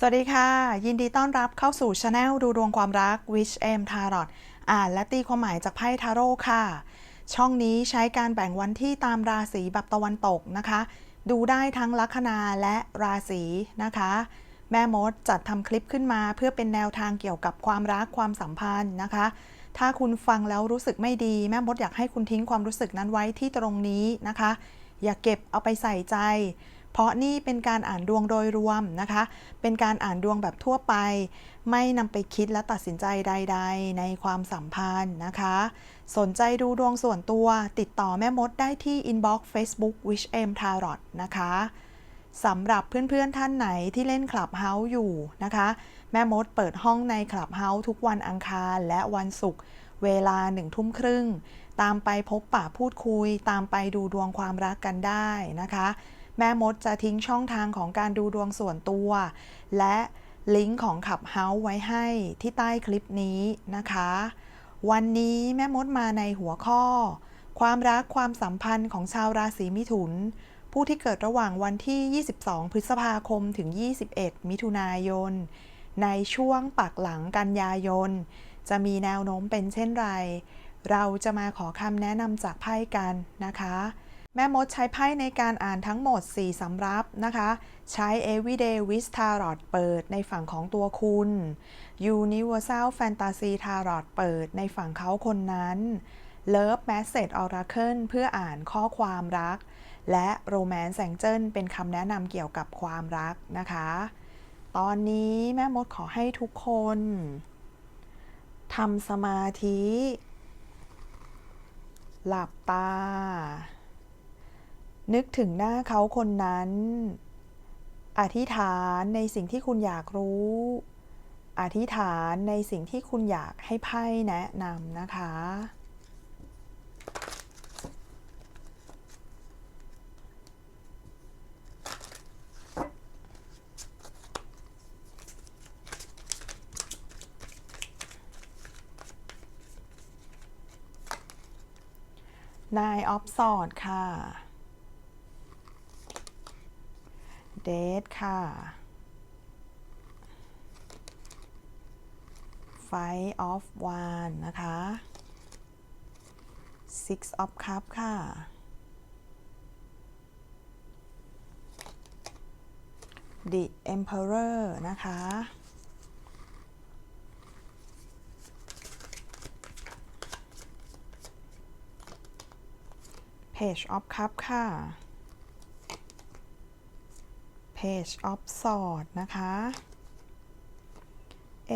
สวัสดีค่ะ ยินดีต้อนรับเข้าสู่ช anel ดูดวงความรัก Witch M Tarot อ่านและตีความหมายจากไพ่ทาโร่ค่ะ ช่องนี้ใช้การแบ่งวันที่ตามราศีแบบตะวันตกนะคะ ดูได้ทั้งลัคนาและราศีนะคะ แม่มดจัดทำคลิปขึ้นมาเพื่อเป็นแนวทางเกี่ยวกับความรักความสัมพันธ์นะคะ ถ้าคุณฟังแล้วรู้สึกไม่ดี แม่มดอยากให้คุณทิ้งความรู้สึกนั้นไว้ที่ตรงนี้นะคะ อย่าเก็บเอาไปใส่ใจ เพราะนี่เป็นการอ่านดวงโดยรวมนะคะ เป็นการอ่านดวงแบบทั่วไป ไม่นำไปคิดและตัดสินใจใด ๆ ในความสัมพันธ์นะคะ สนใจดูดวงส่วนตัว ติดต่อแม่มดได้ที่ inbox Facebook Wish M Tarot นะคะสำหรับเพื่อนๆท่านไหนที่เล่น Clubhouse อยู่นะคะ แม่มดเปิดห้องใน Clubhouse ทุกวันอังคารและวันศุกร์เวลาหนึ่งทุ่มครึ่ง ตามไปพบปะพูดคุย ตามไปดูดวงความรักกันได้นะคะ แม่มดจะทิ้งช่องทางของการดูดวงส่วนตัว และลิงก์ของขับเฮาส์ไว้ให้ที่ใต้คลิปนี้นะคะ วันนี้แม่มดมาในหัวข้อ ความรักความสัมพันธ์ของชาวราศีมิถุน ผู้ที่เกิดระหว่างวันที่ 22 พฤษภาคมถึง 21 มิถุนายน ในช่วงปักหลังกันยายน จะมีแนวโน้มเป็นเช่นไร เราจะมาขอคำแนะนำจากไพ่กันนะคะ แม่มดใช้ไพ่ในการอ่านทั้งหมด 4สำรับนะคะ ใช้ Everyday Wish Tarot เปิดในฝั่งของตัวคุณ Universal Fantasy Tarot เปิดในฝั่งเขาคนนั้น Love Message Oracle เพื่ออ่านข้อความรัก และ Romance Angel เป็นคำแนะนำเกี่ยวกับความรักนะคะ ตอนนี้แม่มดขอให้ทุกคนทำสมาธิ หลับตา นึกถึงหน้าเขาคนนั้น อธิษฐานในสิ่งที่คุณอยากรู้ อธิษฐานในสิ่งที่คุณอยากให้ไพ่แนะนำนะคะ นายออฟสอดค่ะ เดทค่ะ ไฟออฟวานนะคะ Six of Cup ค่ะ The Emperor นะคะ Page of Cup ค่ะ Page of Sword นะคะ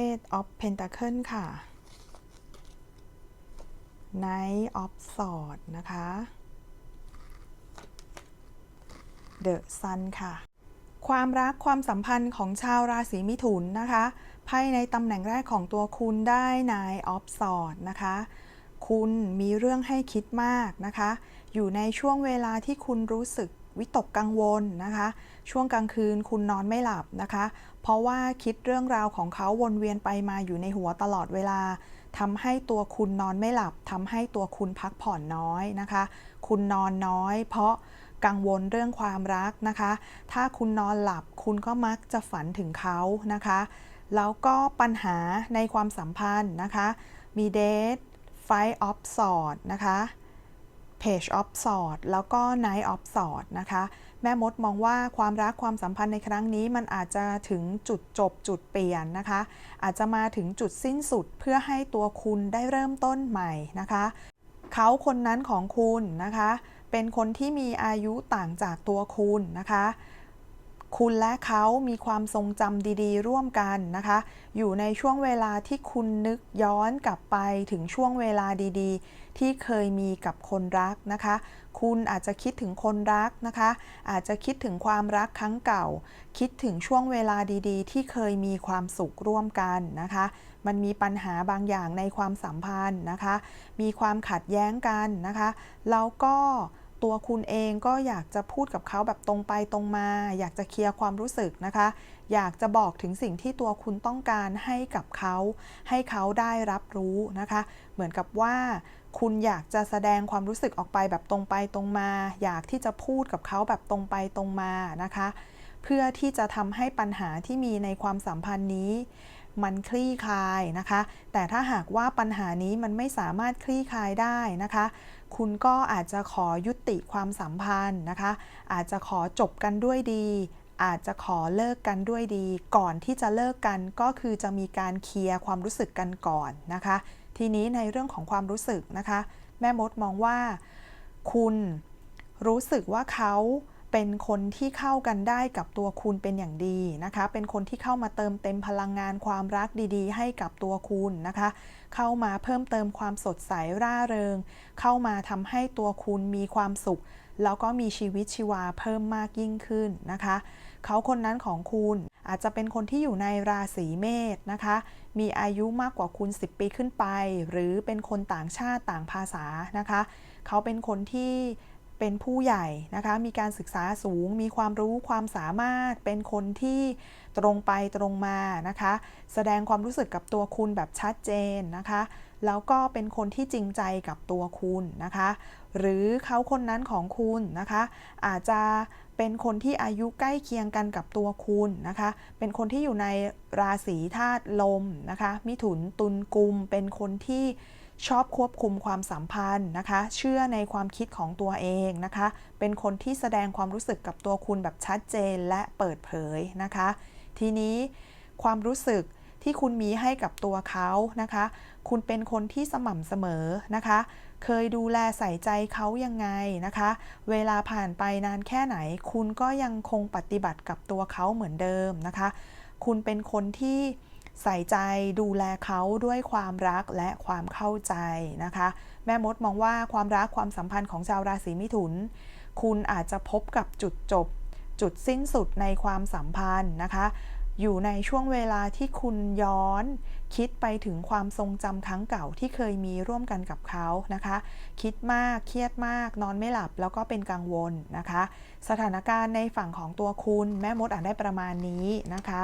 Eight of Pentacle ค่ะ Knight of Sword นะคะ The Sun ค่ะ ความรักความสัมพันธ์ของชาวราศีมิถุนนะคะไพ่ในตำแหน่งแรกของตัวคุณได้ Nine of s w o r d นะคะ คุณมีเรื่องให้คิดมากนะคะ อยู่ในช่วงเวลาที่คุณรู้สึก วิตกกังวลนะคะ ช่วงกลางคืนคุณนอนไม่หลับนะคะ เพราะว่าคิดเรื่องราวของเขาวนเวียนไปมาอยู่ในหัวตลอดเวลาทำให้ตัวคุณนอนไม่หลับทำให้ตัวคุณพักผ่อนน้อยนะคะ คุณนอนน้อย เพราะกังวลเรื่องความรักนะคะ ถ้าคุณนอนหลับคุณก็มักจะฝันถึงเขานะคะ แล้วก็ปัญหาในความสัมพันธ์นะคะ มีเดท Five of Swords นะคะ Page of Swords แล้วก็ Knight of Swords นะคะ แม่มดมองว่าความรักความสัมพันธ์ในครั้งนี้มันอาจจะถึงจุดจบจุดเปลี่ยนนะคะ อาจจะมาถึงจุดสิ้นสุดเพื่อให้ตัวคุณได้เริ่มต้นใหม่นะคะ เขาคนนั้นของคุณนะคะ เป็นคนที่มีอายุต่างจากตัวคุณนะคะ คุณและเขามีความทรงจำดีๆ ร่วมกันนะคะ อยู่ในช่วงเวลาที่คุณนึกย้อนกลับไปถึงช่วงเวลาดีๆ ที่เคยมีกับคนรักนะคะ คุณอาจจะคิดถึงคนรักนะคะ อาจจะคิดถึงความรักครั้งเก่า คิดถึงช่วงเวลาดีๆ ที่เคยมีความสุขร่วมกันนะคะ มันมีปัญหาบางอย่างในความสัมพันธ์นะคะ มีความขัดแย้งกันนะคะ แล้วก็ ตัวคุณเองก็อยากจะพูดกับเขาแบบตรงไปตรงมา อยากจะเคลียร์ความรู้สึกนะคะ อยากจะบอกถึงสิ่งที่ตัวคุณต้องการให้กับเขา ให้เขาได้รับรู้นะคะ เหมือนกับว่าคุณอยากจะแสดงความรู้สึกออกไปแบบตรงไปตรงมา อยากที่จะพูดกับเขาแบบตรงไปตรงมานะคะ เพื่อที่จะทำให้ปัญหาที่มีในความสัมพันธ์นี้มันคลี่คลายนะคะ แต่ถ้าหากว่าปัญหานี้มันไม่สามารถคลี่คลายได้นะคะ คุณก็อาจจะขอยุติความสัมพันธ์นะคะ อาจจะขอจบกันด้วยดี อาจจะขอเลิกกันด้วยดี ก่อนที่จะเลิกกันก็คือจะมีการเคลียร์ความรู้สึกกันก่อนนะคะ ทีนี้ในเรื่องของความรู้สึกนะคะ แม่มดมองว่า คุณรู้สึกว่าเขา เป็นคนที่เข้ากันได้กับตัวคุณเป็นอย่างดีนะคะ เป็นคนที่เข้ามาเติมเต็มพลังงานความรักดีๆ ให้กับตัวคุณนะคะ เข้ามาเพิ่มเติมความสดใสร่าเริง เข้ามาทำให้ตัวคุณมีความสุข แล้วก็มีชีวิตชีวาเพิ่มมากยิ่งขึ้นนะคะ เขาคนนั้นของคุณอาจจะเป็นคนที่อยู่ในราศีเมษนะคะ มีอายุมากกว่าคุณ 10 ปีขึ้นไป หรือเป็นคนต่างชาติต่างภาษานะคะ เขาเป็นคนที่ เป็นผู้ใหญ่นะคะ มีการศึกษาสูง มีความรู้ความสามารถ เป็นคนที่ตรงไปตรงมานะคะ แสดงความรู้สึกกับตัวคุณแบบชัดเจนนะคะ แล้วก็เป็นคนที่จริงใจกับตัวคุณนะคะ หรือเขาคนนั้นของคุณนะคะ อาจจะเป็นคนที่อายุใกล้เคียงกันกับตัวคุณนะคะ เป็นคนที่อยู่ในราศีธาตุลมนะคะ มิถุนตุลกุม เป็นคนที่ ชอบควบคุมความสัมพันธ์นะคะ เชื่อในความคิดของตัวเองนะคะ เป็นคนที่แสดงความรู้สึกกับตัวคุณแบบชัดเจนและเปิดเผยนะคะ ทีนี้ความรู้สึกที่คุณมีให้กับตัวเขานะคะ คุณเป็นคนที่สม่ำเสมอนะคะ เคยดูแลใส่ใจเขายังไงนะคะ เวลาผ่านไปนานแค่ไหน คุณก็ยังคงปฏิบัติกับตัวเขาเหมือนเดิมนะคะ คุณเป็นคนที่ ใส่ใจดูแลเขาด้วยความรักและความเข้าใจนะคะ แม่มดมองว่าความรักความสัมพันธ์ของชาวราศีมิถุน คุณอาจจะพบกับจุดจบ จุดสิ้นสุดในความสัมพันธ์นะคะ อยู่ในช่วงเวลาที่คุณย้อน คิดไปถึงความทรงจำครั้งเก่าที่เคยมีร่วมกันกับเขานะคะ คิดมากเครียดมาก นอนไม่หลับแล้วก็เป็นกังวลนะคะ สถานการณ์ในฝั่งของตัวคุณ แม่มดอ่านได้ประมาณนี้นะคะ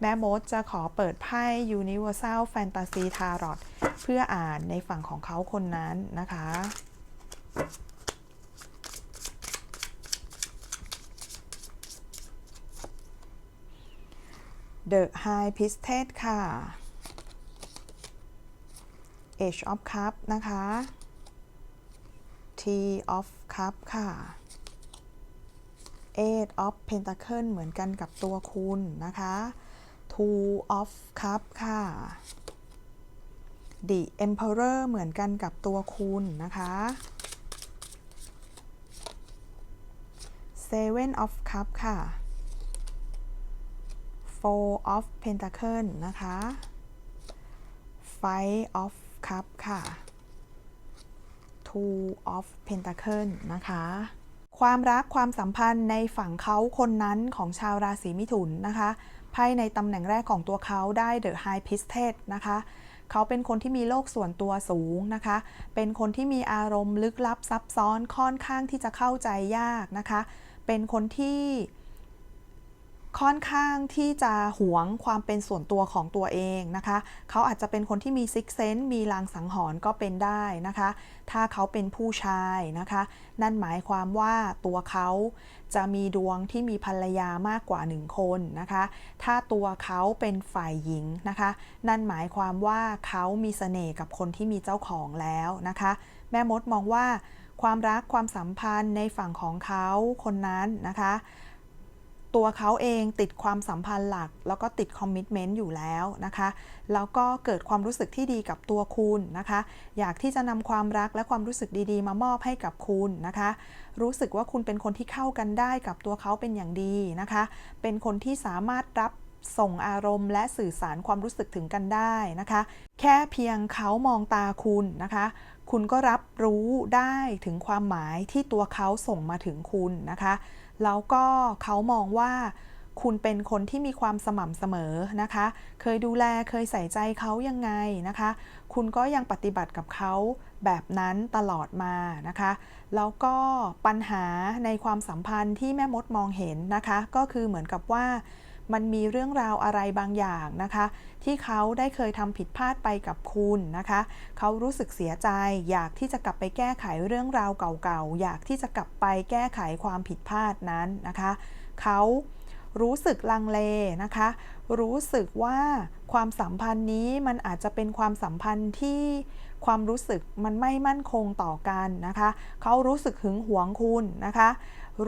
แม่มดจะขอเปิดไพ่ Universal Fantasy Tarot เพื่ออ่านในฝั่งของเขาคนนั้นนะคะ The High Priestess ค่ะ Age of Cup นะคะ T of Cup ค่ะ Eight of Pentacle เหมือนกันกับตัวคุณนะคะ Two of Cup ค่ะ The Emperor เหมือนกันกับตัวคุณนะคะ Seven of Cup ค่ะ Four of Pentacle นะคะ Five of Cup ค่ะ Two of Pentacle นะคะ ความรักความสัมพันธ์ในฝั่งเขาคนนั้นของชาวราศีมิถุนนะคะไพ่ในตำแหน่งแรกของตัวเขาได้ The High Priestess นะคะเขาเป็นคนที่มีโลกส่วนตัวสูงนะคะ เป็นคนที่มีอารมณ์ลึกลับซับซ้อนค่อนข้างที่จะเข้าใจยากนะคะ เป็นคนที่ ค่อนข้างที่จะหวงความเป็นส่วนตัวของตัวเองนะคะ เขาอาจจะเป็นคนที่มีซิกเซนต์มีลางสังหรณ์ก็เป็นได้นะคะ ถ้าเขาเป็นผู้ชายนะคะ นั่นหมายความว่าตัวเขาจะมีดวงที่มีภรรยามากกว่าหนึ่งคนนะคะ ถ้าตัวเขาเป็นฝ่ายหญิงนะคะ นั่นหมายความว่าเขามีเสน่ห์กับคนที่มีเจ้าของแล้วนะคะ แม่มดมองว่าความรักความสัมพันธ์ในฝั่งของเขาคนนั้นนะคะ ตัวเขาเองติดความสัมพันธ์หลัก แล้วก็ติดคอมมิชเมนต์อยู่แล้วนะคะ แล้วก็เกิดความรู้สึกที่ดีกับตัวคุณนะคะ อยากที่จะนำความรักและความรู้สึกดีๆ มามอบให้กับคุณนะคะ รู้สึกว่าคุณเป็นคนที่เข้ากันได้กับตัวเขาเป็นอย่างดีนะคะ เป็นคนที่สามารถรับส่งอารมณ์ และสื่อสารความรู้สึกถึงกันได้นะคะ แค่เพียงเขามองตาคุณนะคะ คุณก็รับรู้ได้ถึงความหมายที่ตัวเขาส่งมาถึงคุณนะคะ แล้วก็เขามองว่าคุณเป็นคนที่มีความสม่ำเสมอนะคะ เคยดูแลเคยใส่ใจเขายังไงนะคะ คุณก็ยังปฏิบัติกับเขาแบบนั้นตลอดมานะคะ แล้วก็ปัญหาในความสัมพันธ์ที่แม่มดมองเห็นนะคะ ก็คือเหมือนกับว่า มันมีเรื่องราวอะไรบางอย่างนะคะ ที่เขาได้เคยทำผิดพลาดไปกับคุณนะคะ เขารู้สึกเสียใจ อยากที่จะกลับไปแก้ไขเรื่องราวเก่าๆ อยากที่จะกลับไปแก้ไขความผิดพลาดนั้นนะคะ เขารู้สึกลังเลนะคะ รู้สึกว่าความสัมพันธ์นี้มันอาจจะเป็นความสัมพันธ์ที่ความรู้สึกมันไม่มั่นคงต่อกันนะคะ เขารู้สึกหึงหวงคุณนะคะ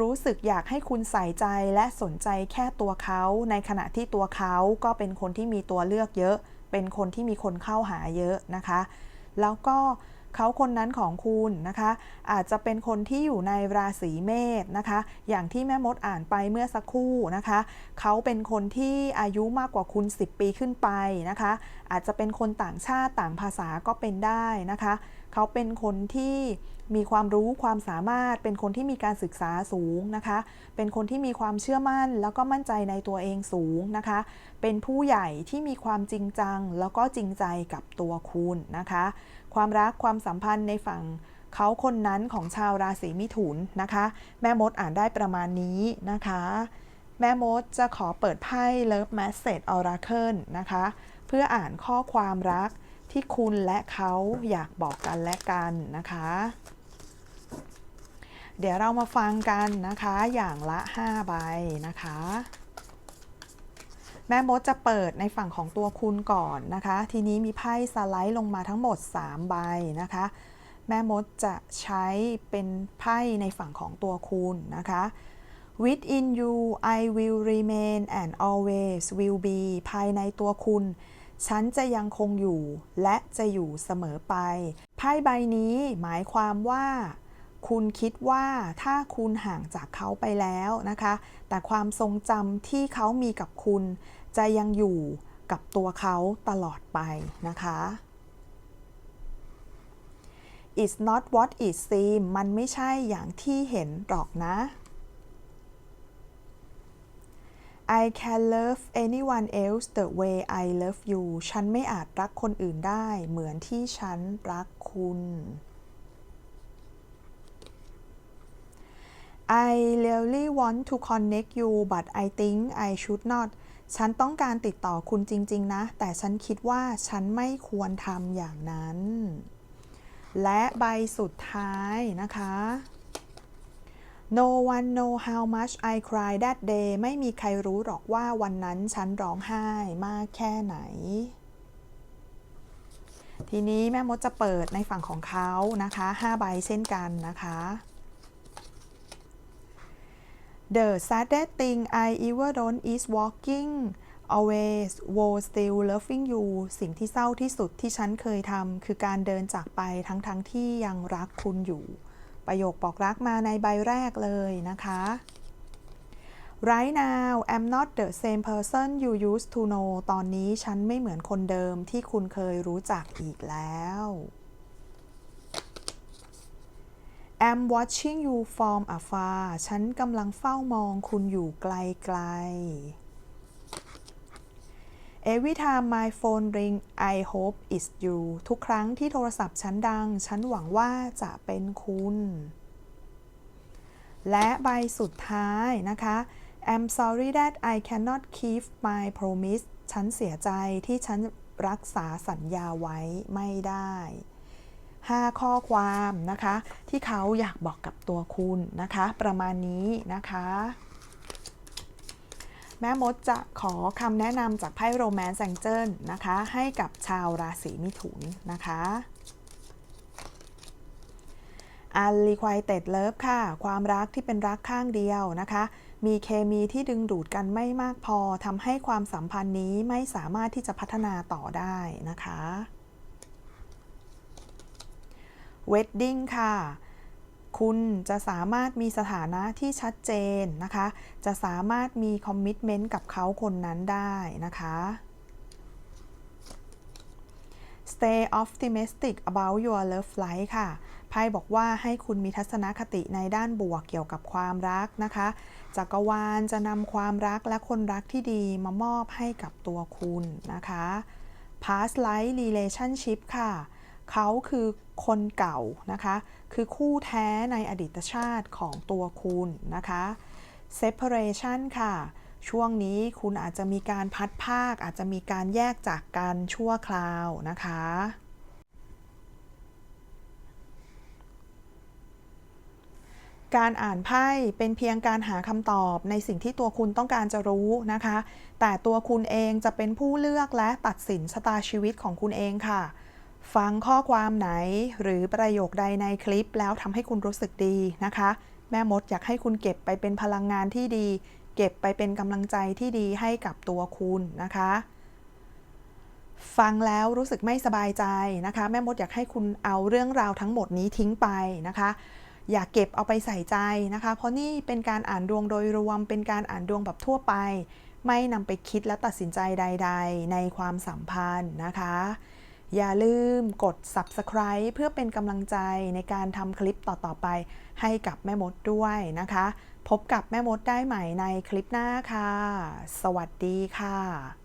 รู้สึกอยากให้คุณใส่ใจและสนใจแค่ตัวเขา ในขณะที่ตัวเขาก็เป็นคนที่มีตัวเลือกเยอะ เป็นคนที่มีคนเข้าหาเยอะนะคะ แล้วก็เขาคนนั้นของคุณนะคะ อาจจะเป็นคนที่อยู่ในราศีเมษนะคะ อย่างที่แม่มดอ่านไปเมื่อสักครู่นะคะ เขาเป็นคนที่อายุมากกว่าคุณ 10 ปีขึ้นไปนะคะ อาจจะเป็นคนต่างชาติต่างภาษาก็เป็นได้นะคะ เขาเป็นคนที่มีความรู้ความสามารถ เป็นคนที่มีการศึกษาสูงนะคะ เป็นคนที่มีความเชื่อมั่น แล้วก็มั่นใจในตัวเองสูงนะคะ เป็นผู้ใหญ่ที่มีความจริงจัง แล้วก็จริงใจกับตัวคุณนะคะ ความรักความสัมพันธ์ในฝั่งเขาคนนั้นของชาวราศีมิถุนนะคะ แม่มดอ่านได้ประมาณนี้นะคะ แม่มดจะขอเปิดไพ่ Love Message Oracle นะคะ เพื่ออ่านข้อความรัก ที่คุณและเขาอยากบอกกันและกันนะคะ เดี๋ยวเรามาฟังกันนะคะอย่างละ 5 ใบนะคะ แม่มดจะเปิดในฝั่งของตัวคุณก่อนนะคะ ทีนี้มีไพ่สไลด์ลงมาทั้งหมด 3 ใบนะคะ แม่มดจะใช้เป็นไพ่ในฝั่งของตัวคุณนะคะ Within you I will remain and always will be ภายในตัวคุณ ฉันจะยังคงอยู่ และจะอยู่เสมอไป ไพ่ใบนี้หมายความว่า คุณคิดว่าถ้าคุณห่างจากเขาไปแล้วนะคะ แต่ความทรงจำที่เขามีกับคุณ จะยังอยู่กับตัวเขาตลอดไปนะคะ It's not what it seems มันไม่ใช่อย่างที่เห็นหรอกนะ I can love anyone else the way I love you ฉันไม่อาจรักคนอื่นได้ เหมือนที่ฉันรักคุณ I really want to connect you but I think I should not ฉันต้องการติดต่อคุณจริง ๆ นะ แต่ฉันคิดว่าฉันไม่ควรทำอย่างนั้น และใบสุดท้ายนะคะ No one know how much I cried that day ไม่มีใครรู้หรอกว่าวันนั้นฉันร้องไห้มากแค่ไหน ทีนี้แม่มดจะเปิดในฝั่งของเขานะคะ5ใบเช่นกันนะคะ The saddest thing I ever done is walking away while still loving you สิ่งที่เศร้าที่สุดที่ฉันเคยทำคือการเดินจากไปทั้งๆทที่ยังรักคุณอยู่ ประโยคบอกรักมาในใบแรกเลยนะคะ Right now I'm not the same person you used to know ตอนนี้ฉันไม่เหมือนคนเดิมที่คุณเคยรู้จักอีกแล้ว I'm watching you from afar ฉันกำลังเฝ้ามองคุณอยู่ไกลๆ Every time my phone ring I hope it's you ทุกครั้งที่โทรศัพท์ฉันดัง ฉันหวังว่าจะเป็นคุณ และใบสุดท้ายนะคะ I'm sorry that I cannot keep my promise ฉันเสียใจที่ฉันรักษาสัญญาไว้ไม่ได้ 5 ข้อความนะคะ ที่เขาอยากบอกกับตัวคุณนะคะ ประมาณนี้นะคะ แม่มดจะขอคำแนะนำจากไพ่โรแมนต์แซงเจิลนะคะ ให้กับชาวราศีมิถุนนะคะอันรีควายเต็ดเลิฟค่ะ ความรักที่เป็นรักข้างเดียวนะคะ มีเคมีที่ดึงดูดกันไม่มากพอทำให้ความสัมพันธ์นี้ไม่สามารถที่จะพัฒนาต่อได้นะคะ Wedding ค่ะ คุณจะสามารถมีสถานะที่ชัดเจนนะคะ จะสามารถมีคอมมิชเมนต์กับเขาคนนั้นได้นะคะ Stay optimistic about your love life ค่ะ ไพ่บอกว่าให้คุณมีทัศนคติในด้านบวกเกี่ยวกับความรักนะคะ จักรวาลจะนำความรักและคนรักที่ดีมามอบให้กับตัวคุณนะคะ past life relationship ค่ะ เขาคือคนเก่านะคะ คือคู่แท้ในอดีตชาติของตัวคุณนะคะ separation ค่ะ ช่วงนี้คุณอาจจะมีการพัดภาค อาจจะมีการแยกจากกันชั่วคราวนะคะ การอ่านไพ่เป็นเพียงการหาคำตอบในสิ่งที่ตัวคุณต้องการจะรู้นะคะ แต่ตัวคุณเองจะเป็นผู้เลือกและตัดสินชะตาชีวิตของคุณเองค่ะ ฟังข้อความไหนหรือประโยคใดในคลิปแล้วทำให้คุณรู้สึกดีนะคะ แม่มดอยากให้คุณเก็บไปเป็นพลังงานที่ดี เก็บไปเป็นกำลังใจที่ดีให้กับตัวคุณนะคะ ฟังแล้วรู้สึกไม่สบายใจนะคะ แม่มดอยากให้คุณเอาเรื่องราวทั้งหมดนี้ทิ้งไปนะคะอย่าเก็บเอาไปใส่ใจนะคะ เพราะนี่เป็นการอ่านดวงโดยรวม เป็นการอ่านดวงแบบทั่วไป ไม่นำไปคิดและตัดสินใจใด ๆ ในความสัมพันธ์นะคะ อย่าลืมกด subscribe เพื่อเป็นกำลังใจในการทำคลิปต่อๆไปให้กับแม่มดด้วยนะคะ พบกับแม่มดได้ใหม่ในคลิปหน้าค่ะ สวัสดีค่ะ